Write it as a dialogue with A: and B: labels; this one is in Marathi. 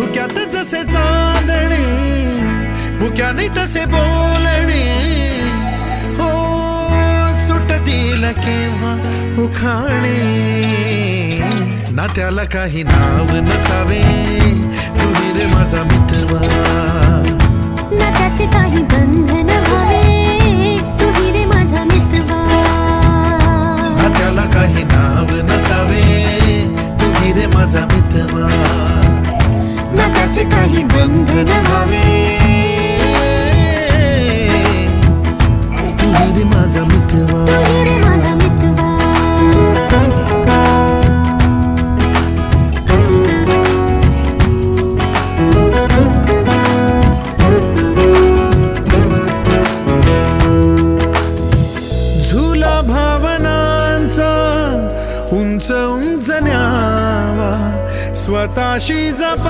A: धुक्यात जसे चांदणे मुक्याने तसे बोलणे. हो सुटतील केव्हा उखाणे. ना त्याला काही नाव नसावे तुम्ही रे माझा मित्रवा.
B: ना त्याचे काही बंधन
A: काही नाव नसावे तुम्ही रे माझा मित्रवा. त्याचे काही बंधन मित्रवा
B: तू माझा
A: भावनांचा उंच उंच न्यावा. स्वतःशी जपा.